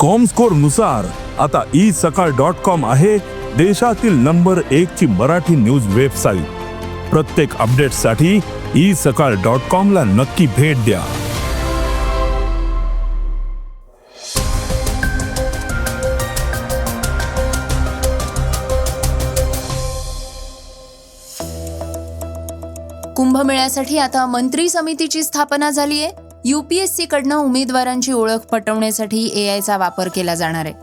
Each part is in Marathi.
कॉमस्कोरनुसार आता ई सकाळ डॉट कॉम आहे देशातील नंबर एक ची मराठी न्यूज वेबसाईट प्रत्येक अपडेटसाठी ई सकाळ डॉट कॉम ला नक्की भेट द्या. कुंभमेळ्यासाठी आता मंत्री समितीची स्थापना झाली आहे यू पी एस सीकडनं उमेदवारांची ओळख पटवण्यासाठी ए आयचा वापर केला जाणार आहे.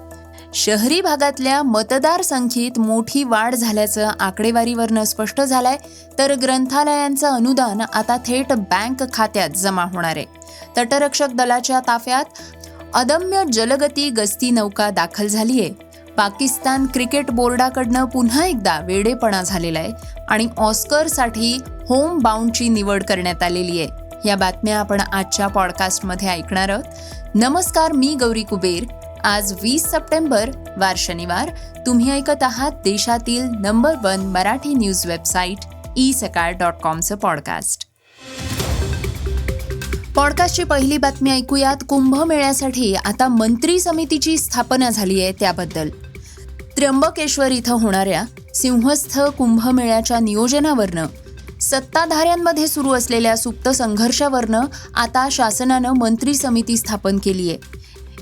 शहरी भागातल्या मतदार संख्येत मोठी वाढ झाल्याचं आकडेवारीवरनं स्पष्ट झालंय. तर ग्रंथालयांचं अनुदान आता थेट बँक खात्यात जमा होणार आहे. तटरक्षक दलाच्या ताफ्यात अदम्य जलगती गस्ती नौका दाखल आहे. पाकिस्तान क्रिकेट बोर्डाकडनं पुन्हा एकदा वेडेपणा झालेला आहे आणि ऑस्करसाठी होम बाउंडची निवड करण्यात आलेली आहे. या बातम्या आपण आजच्या पॉडकास्टमध्ये ऐकणार आहोत. नमस्कार मी गौरी कुबेर. आज वीस सप्टेंबर वार शनिवार. तुम्ही ऐकत आहात देशातील number one Marathi news website E Sakal dot कॉमचं podcast पॉडकास्टची पहिली बातमी ऐकूयात. कुंभमेळ्यासाठी आता मंत्री समितीची स्थापना झाली आहे त्याबद्दल. त्र्यंबकेश्वर इथं होणाऱ्या सिंहस्थ कुंभमेळ्याच्या नियोजनावरनं सत्ताधाऱ्यांमध्ये सुरू असलेल्या सुप्त संघर्षावरनं आता शासनानं मंत्री समिती स्थापन केली आहे.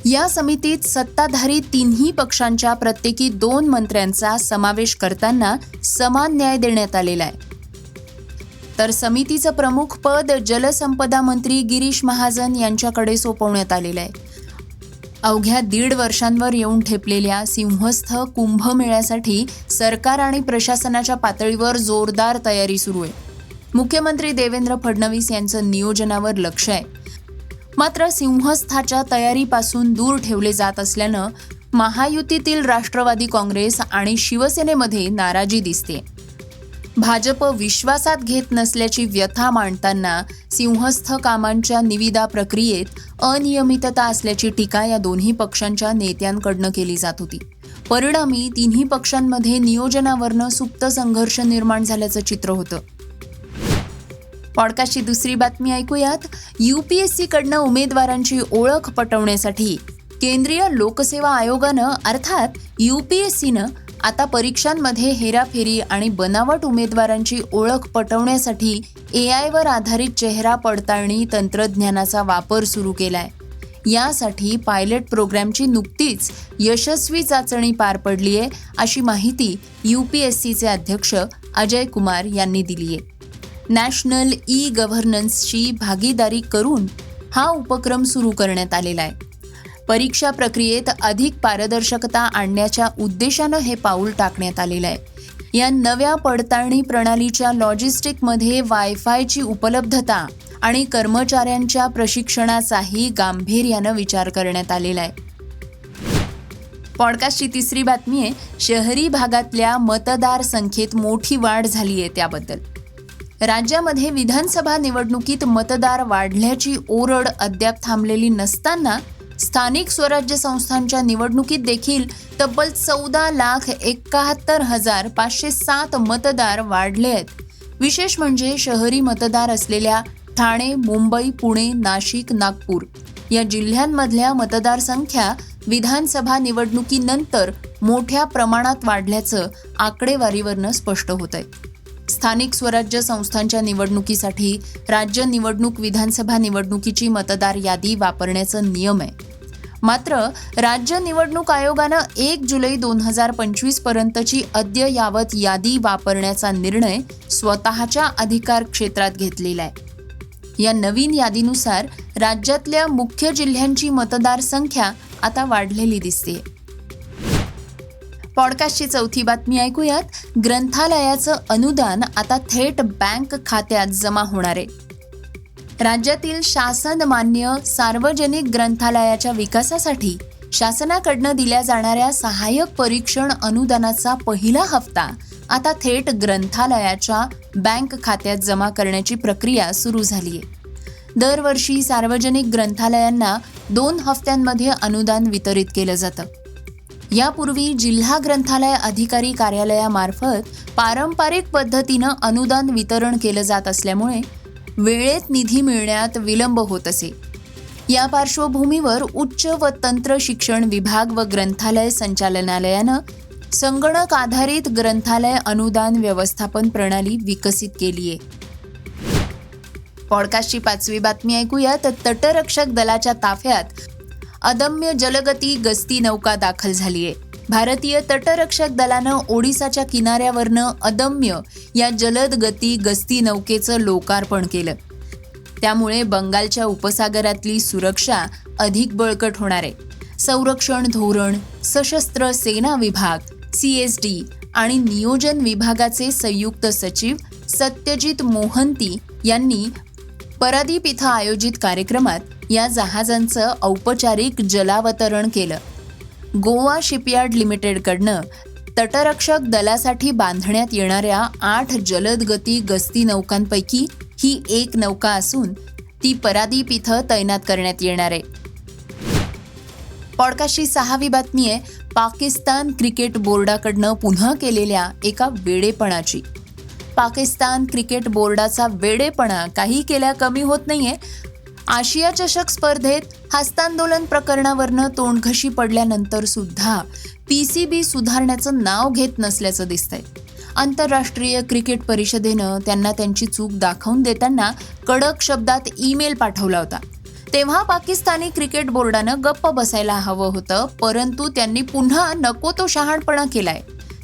या समितीत सत्ताधारी तिन्ही पक्षांच्या प्रत्येकी दोन मंत्र्यांचा समावेश करताना समान न्याय देण्यात आलेला आहे. तर समितीचं प्रमुख पद जलसंपदा मंत्री गिरीश महाजन यांच्याकडे सोपवण्यात आलेलं आहे. अवघ्या दीड वर्षांवर येऊन ठेपलेल्या सिंहस्थ कुंभमेळ्यासाठी सरकार आणि प्रशासनाच्या पातळीवर जोरदार तयारी सुरू आहे. मुख्यमंत्री देवेंद्र फडणवीस यांचं नियोजनावर लक्ष आहे. मात्र सिंहस्थाच्या तयारीपासून दूर ठेवले जात असल्यानं महायुतीतील राष्ट्रवादी काँग्रेस आणि शिवसेनेमध्ये नाराजी दिसते. भाजप विश्वासात घेत नसल्याची व्यथा मांडताना सिंहस्थ कामांच्या निविदा प्रक्रियेत अनियमितता असल्याची टीका या दोन्ही पक्षांच्या नेत्यांकडनं केली जात होती. परिणामी तिन्ही पक्षांमध्ये नियोजनावरनं सुप्त संघर्ष निर्माण झाल्याचं चित्र होतं. पॉडकास्टची दुसरी बातमी ऐकूयात. यू पी एस सीकडनं उमेदवारांची ओळख पटवण्यासाठी केंद्रीय लोकसेवा आयोगानं अर्थात यू पी एस सीनं आता परीक्षांमध्ये हेराफेरी आणि बनावट उमेदवारांची ओळख पटवण्यासाठी ए आयवर आधारित चेहरा पडताळणी तंत्रज्ञानाचा वापर सुरू केलाय. यासाठी पायलट प्रोग्रॅमची नुकतीच यशस्वी चाचणी पार पडली आहे अशी माहिती यू पी एस सीचे अध्यक्ष अजय कुमार यांनी दिली आहे नॅशनल ई गव्हर्नन्सची भागीदारी करून हा उपक्रम सुरू करण्यात आलेला आहे. परीक्षा प्रक्रियेत अधिक पारदर्शकता आणण्याच्या उद्देशानं हे पाऊल टाकण्यात आलेलं आहे. या नव्या पडताळणी प्रणालीच्या लॉजिस्टिकमध्ये वायफायची उपलब्धता आणि कर्मचाऱ्यांच्या प्रशिक्षणाचाही गांभीर्यानं विचार करण्यात आलेला आहे. पॉडकास्टची तिसरी बातमी आहे शहरी भागातल्या मतदार संख्येत मोठी वाढ झाली आहे त्याबद्दल. राज्यामध्ये विधानसभा निवडणुकीत मतदार वाढल्याची ओरड अद्याप थांबलेली नसताना स्थानिक स्वराज्य संस्थांच्या निवडणुकीत देखील तब्बल चौदा लाख एकाहत्तर हजार पाचशे सात मतदार वाढले आहेत. विशेष म्हणजे शहरी मतदार असलेल्या ठाणे मुंबई पुणे नाशिक नागपूर या जिल्ह्यांमधल्या मतदारसंख्या विधानसभा निवडणुकीनंतर मोठ्या प्रमाणात वाढल्याचं आकडेवारीवरनं स्पष्ट होत आहे स्थानिक स्वराज्य संस्थांच्या निवडणुकीसाठी राज्य निवडणूक विधानसभा निवडणुकीची मतदार यादी वापरण्याचं नियम आहे. मात्र राज्य निवडणूक आयोगानं एक जुलै दोन हजार पंचवीस पर्यंतची अद्ययावत यादी वापरण्याचा निर्णय स्वतःच्या अधिकार क्षेत्रात घेतलेला आहे. या नवीन यादीनुसार राज्यातल्या मुख्य जिल्ह्यांची मतदार संख्या आता वाढलेली दिसते पॉडकास्टची चौथी बातमी ऐकूयात. ग्रंथालयाचं अनुदान आता थेट बँक खात्यात जमा होणार आहे. राज्यातील शासन मान्य सार्वजनिक ग्रंथालयाच्या विकासासाठी शासनाकडनं दिल्या जाणाऱ्या सहाय्यक परीक्षण अनुदानाचा पहिला हप्ता आता थेट ग्रंथालयाच्या बँक खात्यात जमा करण्याची प्रक्रिया सुरू झाली आहे. दरवर्षी सार्वजनिक ग्रंथालयांना दोन हप्त्यांमध्ये अनुदान वितरित केलं जातं. यापूर्वी जिल्हा ग्रंथालय अधिकारी कार्यालयामार्फत पारंपरिक पद्धतीनं अनुदान वितरण केलं जात असल्यामुळे वेळेत निधी मिळण्यात विलंब होत असे. या पार्श्वभूमीवर उच्च व तंत्र शिक्षण विभाग व ग्रंथालय संचालनालयानं संगणक आधारित ग्रंथालय अनुदान व्यवस्थापन प्रणाली विकसित केली आहे. पॉडकास्टची पाचवी बातमी ऐकूया तर तटरक्षक दलाच्या ताफ्यात अदम्य जलगती गस्ती नौका दाखल झाली आहे भारतीय तटरक्षक दलानं ओडिसाच्या किनाऱ्यावरनं अदम्य या जलद गती गस्ती नौकेचं लोकार्पण केलं. त्यामुळे बंगालच्या उपसागरातली सुरक्षा अधिक बळकट होणार आहे. संरक्षण धोरण सशस्त्र सेना विभाग सी एस डी आणि नियोजन विभागाचे संयुक्त सचिव सत्यजित मोहंती यांनी परादीप इथं आयोजित कार्यक्रमात या जहाजांचं औपचारिक जलावतरण केलं. गोवा शिपयार्ड लिमिटेडकडनं तटरक्षक दलासाठी बांधण्यात येणाऱ्या आठ जलदगती गस्ती नौकांपैकी ही एक नौका असून ती परादीप इथं तैनात करण्यात येणार आहे. पॉडकास्टची सहावी बातमी आहे पाकिस्तान क्रिकेट बोर्डाकडनं पुन्हा केलेल्या एका वेडेपणाची. पाकिस्तान क्रिकेट बोर्डाचा वेडेपणा काही केल्या कमी होत नाहीये आशिया चषक स्पर्धेत हस्तांदोलन प्रकरणावरनं तोंडघशी पडल्यानंतर सुद्धा पी सी बी सुधारण्याचं नाव घेत नसल्याचं दिसतंय. आंतरराष्ट्रीय क्रिकेट परिषदेनं त्यांना त्यांची चूक दाखवून देताना कडक शब्दात ईमेल पाठवला होता. तेव्हा पाकिस्तानी क्रिकेट बोर्डानं गप्प बसायला हवं होतं परंतु त्यांनी पुन्हा नको तो शहाणपणा केलाय.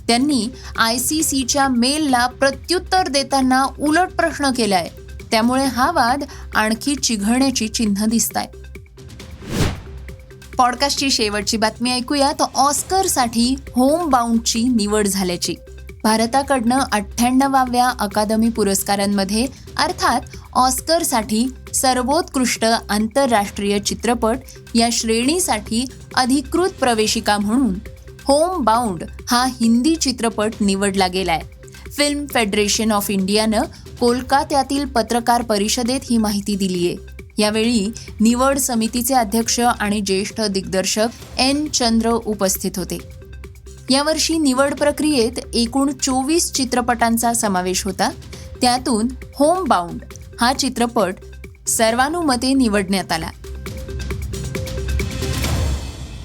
त्यांनी आय सी सीच्या मेलला प्रत्युत्तर देताना उलट प्रश्न केलाय. त्यामुळे हा वाद आणखी चिघळण्याची चिन्ह दिसत आहे पॉडकास्टची शेवटची बातमी ऐकूया तर ऑस्करसाठी होम बाउंडची निवड झाल्याची. भारताकडनं अठ्ठ्याण्णवाव्या अकादमी पुरस्कारांमध्ये अर्थात ऑस्करसाठी सर्वोत्कृष्ट आंतरराष्ट्रीय चित्रपट या श्रेणीसाठी अधिकृत प्रवेशिका म्हणून होम बाउंड हा हिंदी चित्रपट निवडला गेलाय. फिल्म फेडरेशन ऑफ इंडियानं कोलकात्यातील पत्रकार परिषदेत ही माहिती दिली आहे यावेळी निवड समितीचे अध्यक्ष आणि ज्येष्ठ दिग्दर्शक एन चंद्र उपस्थित होते. यावर्षी निवड प्रक्रियेत एकूण चोवीस चित्रपटांचा समावेश होता. त्यातून होम बाउंड हा चित्रपट सर्वानुमते निवडण्यात आला.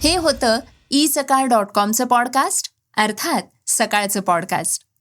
हे होतं ई सकाळ डॉट कॉमचं पॉडकास्ट अर्थात सकाळचं पॉडकास्ट.